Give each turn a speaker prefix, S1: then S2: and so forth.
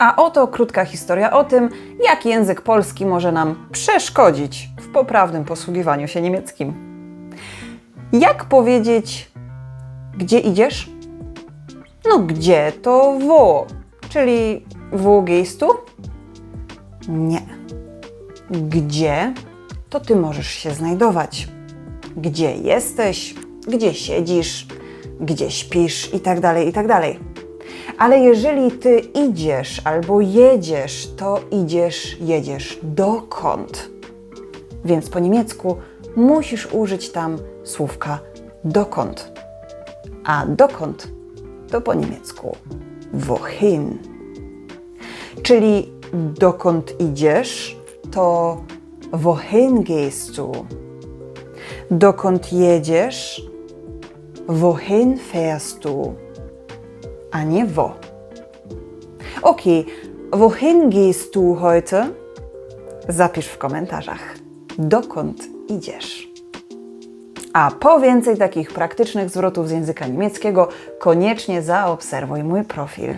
S1: A oto krótka historia o tym, jak język polski może nam przeszkodzić w poprawnym posługiwaniu się niemieckim. Jak powiedzieć, gdzie idziesz? No gdzie to wo, czyli wo gehst du? Nie. Gdzie to ty możesz się znajdować? Gdzie jesteś? Gdzie siedzisz? Gdzie śpisz? I tak dalej, i tak dalej. Ale jeżeli ty idziesz albo jedziesz, to idziesz, jedziesz dokąd? Więc po niemiecku musisz użyć tam słówka dokąd. A dokąd to po niemiecku wohin. Czyli dokąd idziesz, to wohin gehst du. Dokąd jedziesz, wohin fährst du, a nie wo. Okay, wohin gehst du heute? Zapisz w komentarzach. Dokąd idziesz? A po więcej takich praktycznych zwrotów z języka niemieckiego koniecznie zaobserwuj mój profil.